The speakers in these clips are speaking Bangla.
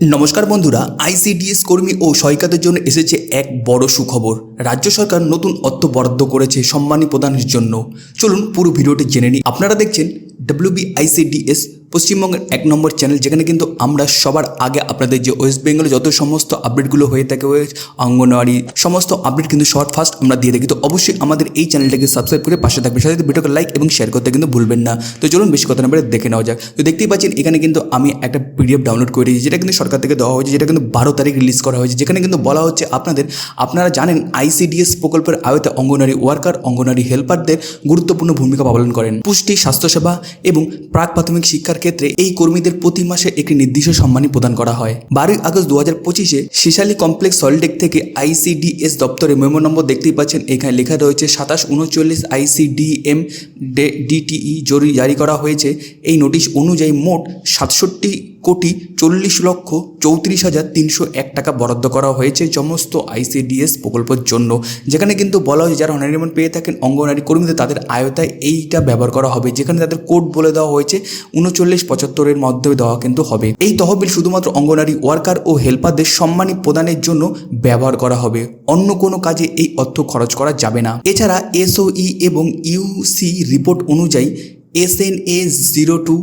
নমস্কার বন্ধুরা, আইসিডিএস কর্মী ও সহায়িকাদের জন্য এসেছে এক বড় সুখবর। রাজ্য সরকার নতুন অর্থ বরাদ্দ করেছে সম্মানী প্রদানের জন্য। চলুন পুরো ভিডিওটি জেনে নিই। আপনারা দেখছেন ডাব্লিউবি আইসিডিএস পশ্চিমবঙ্গের এক নম্বর চ্যানেল, যেখানে কিন্তু আমরা সবার আগে আপনাদের যে ওয়েস্ট বেঙ্গলে যত সমস্ত আপডেটগুলো হয়ে থাকে অঙ্গনওয়াড়ি সমস্ত আপডেট কিন্তু শর্ট ফাস্ট আমরা দিয়ে থাকি। তো অবশ্যই আমাদের এই চ্যানেলটাকে সাবস্ক্রাইব করে পাশে থাকবে সাথে ভিডিওকে লাইক এবং শেয়ার করতে কিন্তু ভুলবেন না। তো চলুন বেশি কথা না দেখে নেওয়া যাক। তো দেখতেই পাচ্ছেন, এখানে কিন্তু আমি একটা পিডিএফ ডাউনলোড করে দিয়েছি, যেটা কিন্তু সরকার থেকে দেওয়া হয়েছে, যেটা কিন্তু বারো তারিখ রিলিজ করা হয়েছে। যেখানে কিন্তু বলা হচ্ছে আপনাদের, আপনারা জানেন আইসিডিএস প্রকল্পের আয়তে অঙ্গনওয়াড়ি ওয়ার্কার অঙ্গনওয়াড়ি হেল্পারদের গুরুত্বপূর্ণ ভূমিকা পালন করেন। পুষ্টি, স্বাস্থ্যসেবা এবং প্রাক প্রাথমিক শিক্ষার ক্ষেত্রে এই কর্মীদের প্রতি মাসে একটি নির্দিষ্ট সম্মানী প্রদান করা হয়। বারোই আগস্ট দু হাজার পঁচিশে শেষালী কমপ্লেক্স সল্টেক থেকে আইসিডিএস দপ্তরে মেমো নম্বর দেখতেই পাচ্ছেন, এখানে লেখা রয়েছে সাতাশ উনচল্লিশ আইসিডিএম ডিটিই জরুরি জারি করা হয়েছে। এই নোটিশ অনুযায়ী মোট সাতষট্টি কোটি চল্লিশ লক্ষ চৌত্রিশ হাজার তিনশো এক টাকা বরাদ্দ করা হয়েছে সমস্ত আইসিডিএস প্রকল্পের জন্য। যেখানে কিন্তু বলা হয়েছে যারা অনারিমন পেয়ে থাকেন অঙ্গনারী কর্মীদের তাদের আয়তায় এইটা ব্যবহার করা হবে। যেখানে তাদের কোড বলে দেওয়া হয়েছে, উনচল্লিশ পঁচাত্তরের মধ্যে দেওয়া কিন্তু হবে। এই তহবিল শুধুমাত্র অঙ্গনারী ওয়ার্কার ও হেল্পারদের সম্মানী প্রদানের জন্য ব্যবহার করা হবে। অন্য কোনো কাজে এই অর্থ খরচ করা যাবে না। এছাড়া এসওই এবং ইউসি রিপোর্ট অনুযায়ী S N A zero two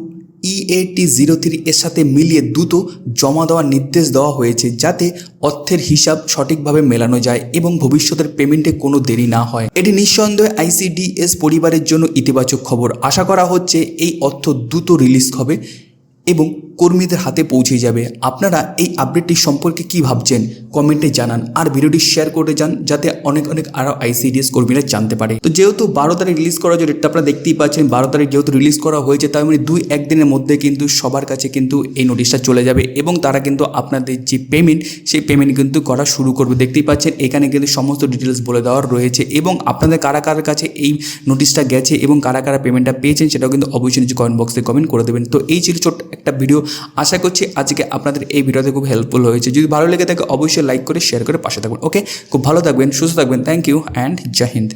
EAT zero three এর সাথে মিলিয়ে দ্রুত জমা দেওয়ার নির্দেশ দেওয়া হয়েছে যাতে অর্থের হিসাব সঠিকভাবে মেলানো যায় এবং ভবিষ্যতের পেমেন্টে কোনো দেরি না হয়। এটি নিঃসন্দেহে আইসিডিএস পরিবারের জন্য ইতিবাচক খবর। আশা করা হচ্ছে এই অর্থ দ্রুত রিলিজ হবে এবং কর্মীদের হাতে পৌঁছে যাবে। আপনারা এই আপডেটটি সম্পর্কে কি ভাবছেন? কমেন্টে জানান। আর ভিডিওটি শেয়ার করে যান যাতে অনেক অনেক আরও আইসিডিএস কর্মীরা জানতে পারে। তো যেহেতু বারো তারিখ রিলিজ করা হয়েছে ডেটটা আপনারা দেখতেই পাচ্ছেন, বারো তারিখ যেহেতু রিলিজ করা হয়েছে, তার মানে দুই একদিনের মধ্যে কিন্তু সবার কাছে কিন্তু এই নোটিশটা চলে যাবে এবং তারা কিন্তু আপনাদের যে পেমেন্ট সেই পেমেন্ট কিন্তু করা শুরু করবে। দেখতেই পাচ্ছেন, এখানে কিন্তু সমস্ত ডিটেলস বলে দেওয়ার রয়েছে এবং আপনাদের কারা কার কাছে এই নোটিশটা গেছে এবং কারা কারা পেমেন্টটা পেয়েছেন, সেটাও কিন্তু অবশ্যই নিচে কমেন্ট বক্সে কমেন্ট করে দেবেন। তো এই ছিল ছোট্ট একটা ভিডিও আশা করছি আজকে আপনাদের এই ভিডিওতে খুব হেল্পফুল হয়েছে। যদি ভালো লেগে থাকে, অবশ্যই লাইক করে শেয়ার করে পাশে থাকবেন ওকে খুব ভালো থাকবেন, সুস্থ থাকবেন thank you and Joy Hind.